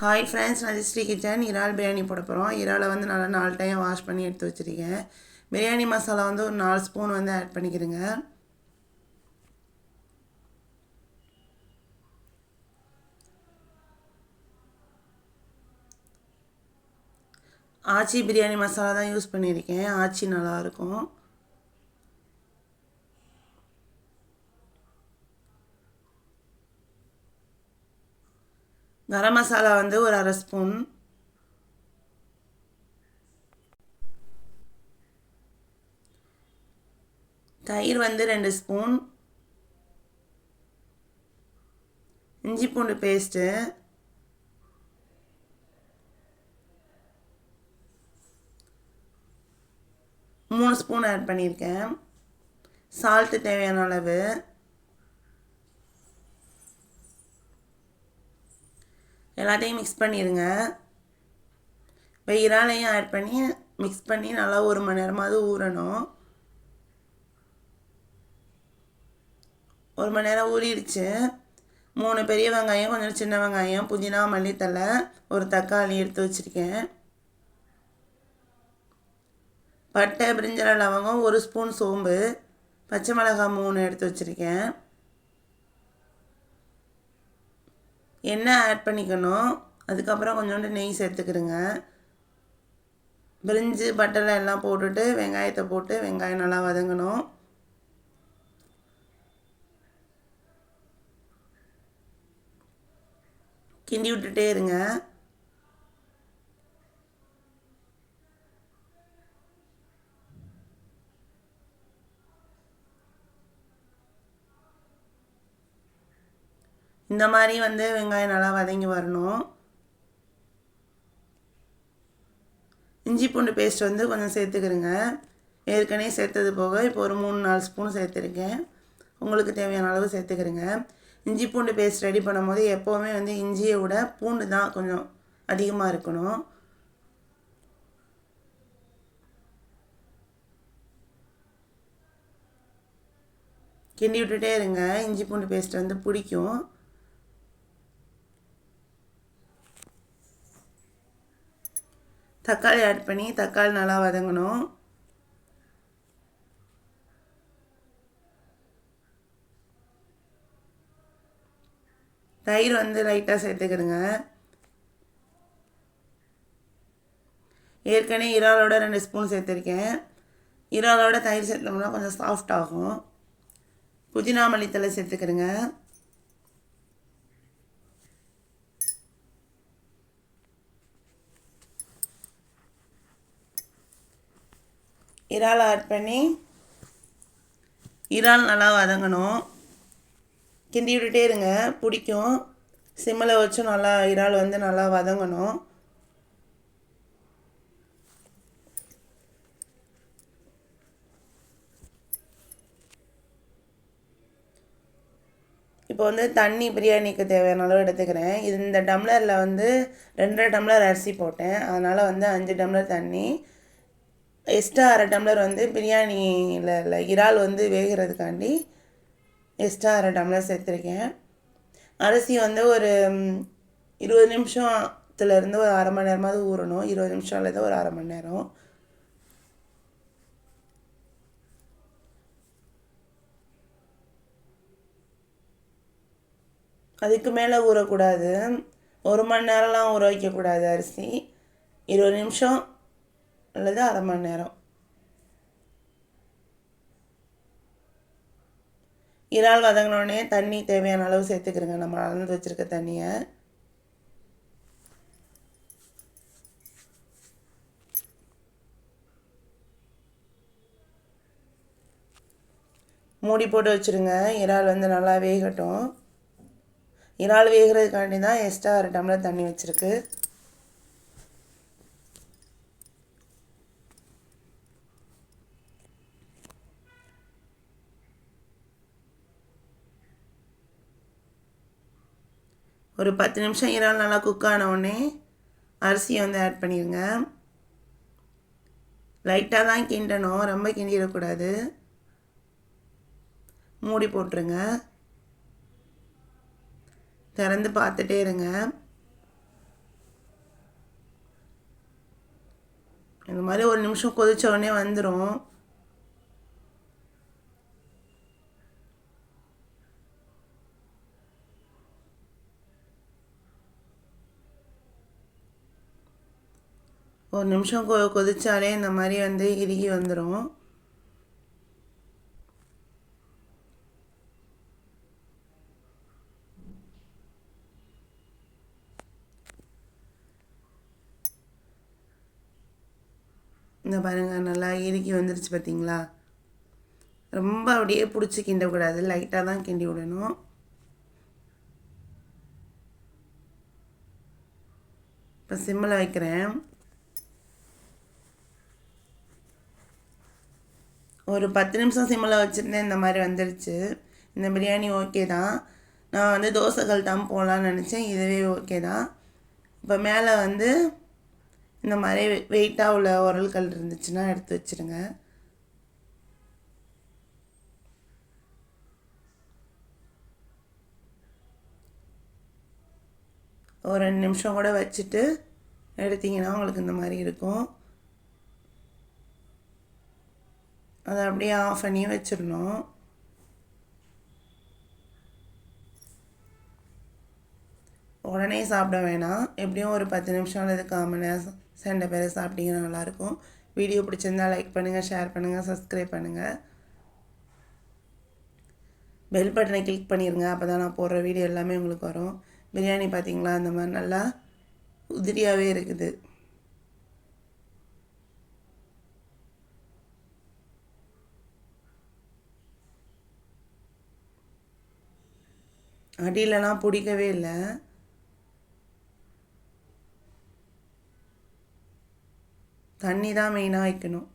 Hi friends நான் Sri kitchen. இறால் பிரியாணி போட போகிறோம் இறாலை வந்து நல்லா நாலு டைம் வாஷ் பண்ணி எடுத்து வச்சுருக்கேன். பிரியாணி மசாலா வந்து ஒரு நாலு ஸ்பூன் வந்து ஆட் பண்ணிக்கிறேங்க ஆச்சி பிரியாணி மசாலா தான் யூஸ் பண்ணியிருக்கேன். ஆச்சி நல்லாயிருக்கும் கரம் மசாலா வந்து ஒரு அரை ஸ்பூன். தயிர் வந்து ரெண்டு ஸ்பூன். இஞ்சி பூண்டு பேஸ்ட்டு. மூணு ஸ்பூன் ஆட் பண்ணியிருக்கேன். சால்ட்டு தேவையான அளவு. எல்லாத்தையும் மிக்ஸ் பண்ணிடுங்க இப்போ இறாலையும் ஆட் பண்ணி மிக்ஸ் பண்ணி நல்லா ஒரு மணி நேரமாவது ஊறணும். ஒரு மணி நேரம் ஊறிடுச்சு. மூணு பெரிய வெங்காயம் கொஞ்சம் சின்ன வெங்காயம் புதினா மல்லித்தலை ஒரு தக்காளி எடுத்து வச்சுருக்கேன். பட்டை பிரிஞ்சல லவங்கம் ஒரு ஸ்பூன் சோம்பு பச்சை மிளகாய் மூணு எடுத்து வச்சுருக்கேன். எண்ணெய் ஆட் பண்ணிக்கணும். அதுக்கப்புறம் கொஞ்சோண்டு நெய் சேர்த்துக்கிடுங்க. பிரிஞ்சு பட்டரை எல்லாம் போட்டுட்டு வெங்காயத்தை போட்டு வெங்காயம் நல்லா வதங்கணும். கிண்டி விட்டுட்டே இருங்க. இந்த மாதிரி வந்து வெங்காயம் நல்லா வதங்கி வரணும். இஞ்சி பூண்டு பேஸ்ட் வந்து கொஞ்சம் சேர்த்துக்கிறேங்க. ஏற்கனவே சேர்த்தது போக இப்போ ஒரு மூணு நாலு ஸ்பூன் சேர்த்துருக்கேன். உங்களுக்கு தேவையான அளவு சேர்த்துக்கிறேங்க. இஞ்சி பூண்டு பேஸ்ட் ரெடி பண்ணும்போது எப்போவுமே வந்து இஞ்சியை விட பூண்டு தான் கொஞ்சம் அதிகமாக இருக்கணும். கிண்டி விட்டுட்டே இருங்க. இஞ்சி பூண்டு பேஸ்ட் வந்து பிடிக்கும். தக்காளி ஆட் பண்ணி தக்காளி நல்லா வதங்கணும். தயிர் வந்து லைட்டாக சேர்த்துக்கிடுங்க. ஏற்கனவே இறாலோட ரெண்டு ஸ்பூன் சேர்த்துருக்கேன். இறாலோட தயிர் சேர்த்தோம்னா கொஞ்சம் சாஃப்ட் ஆகும். புதினா மல்லித்தலை சேர்த்துக்கிறேங்க இறால் ஆட் பண்ணி இறால் நல்லா வதங்கணும். கிண்டி விட்டுட்டே இருங்க பிடிக்கும். சிம்மில் வச்சு நல்லா இறால் வந்து நல்லா வதங்கணும். இப்போ வந்து தண்ணி பிரியாணிக்கு தேவையான அளவு எடுத்துக்கிறேன். இது இந்த டம்ளரில் வந்து ரெண்டரை டம்ளர் அரிசி போட்டேன். அதனால் வந்து அஞ்சு டம்ளர் தண்ணி. எக்ஸ்ட்ரா அரை டம்ளர் வந்து பிரியாணியில் இல்லை இறால் வந்து வேகிறதுக்காண்டி எக்ஸ்ட்ரா அரை டம்ளர் சேர்த்துருக்கேன். அரிசி வந்து ஒரு இருபது நிமிஷத்துலேருந்து ஒரு அரை மணி நேரமாவது ஊறணும். இருபது நிமிஷம் அல்லது ஒரு அரை மணி நேரம். அதுக்கு மேலே ஊறக்கூடாது. ஒரு மணி நேரம்லாம் ஊற வைக்கக்கூடாது அரிசி. இருபது நிமிஷம் அல்லது அரை மணி நேரம். இறால் வதங்கினோடனே தண்ணி தேவையான அளவு சேர்த்துக்கிறேங்க. நம்ம அளந்து வச்சுருக்க தண்ணியை. மூடி போட்டு வச்சுருங்க. இறால் வந்து நல்லா வேகட்டும். இறால் வேகிறதுக்காண்டி தான் எக்ஸ்ட்ரா அரை டம்ளர் தண்ணி வச்சுருக்கு. ஒரு பத்து நிமிஷம் இறால் நல்லா குக் ஆனவுடனே அரிசியை வந்து ஆட் பண்ணிடுங்க. லைட்டாக தான் கிண்டணும் ரொம்ப கிண்டிடக்கூடாது. மூடி போட்டுருங்க. திறந்து பார்த்துட்டே இருங்க. இந்த மாதிரி ஒரு நிமிஷம் கொதித்த உடனே வந்துடும் ஒரு நிமிஷம் கொ கொதிச்சாலே இந்த மாதிரி வந்து இறுகி வந்துடும் இந்த பாருங்கள் நல்லா இறுக்கி வந்துருச்சு பார்த்தீங்களா ரொம்ப அப்படியே பிடிச்சி கிண்டக்கூடாது லைட்டாக தான் கிண்டி விடணும். இப்போ சிம்மில் வைக்கிறேன். ஒரு பத்து நிமிஷம் சிம்மில் வச்சுருந்தேன் இந்த மாதிரி வந்துருச்சு. இந்த பிரியாணி ஓகே தான். நான் வந்து தோசைகள் தான் போகலான்னு நினச்சேன் இதுவே ஓகே தான். இப்போ மேலே வந்து இந்த மாதிரி வெயிட்டாக உள்ள உரல்கள் இருந்துச்சுன்னா எடுத்து வச்சுருங்க. ஒரு ரெண்டு நிமிஷம் கூட வச்சுட்டு எடுத்திங்கன்னா உங்களுக்கு இந்த மாதிரி இருக்கும். அதை அப்படியே ஆஃப் பண்ணி வச்சிடணும். உடனே சாப்பிட வேணாம். எப்படியும் ஒரு பத்து நிமிஷம் அல்லது கால் மணி நேரம் சண்டை பேரை சாப்பிட்டீங்கன்னா நல்லாயிருக்கும். வீடியோ பிடிச்சிருந்தா லைக் பண்ணுங்கள் ஷேர் பண்ணுங்கள் சப்ஸ்கிரைப் பண்ணுங்கள் பெல் பட்டனை கிளிக் பண்ணிடுங்க அப்போ தான் நான் போடுற வீடியோ எல்லாமே உங்களுக்கு வரும். பிரியாணி பார்த்தீங்களா? அந்த மாதிரி நல்லா உதிரியாகவே இருக்குது. அடியிலலாம் பிடிக்கவே இல்லை. தண்ணி தான் மெயினாக வைக்கணும்.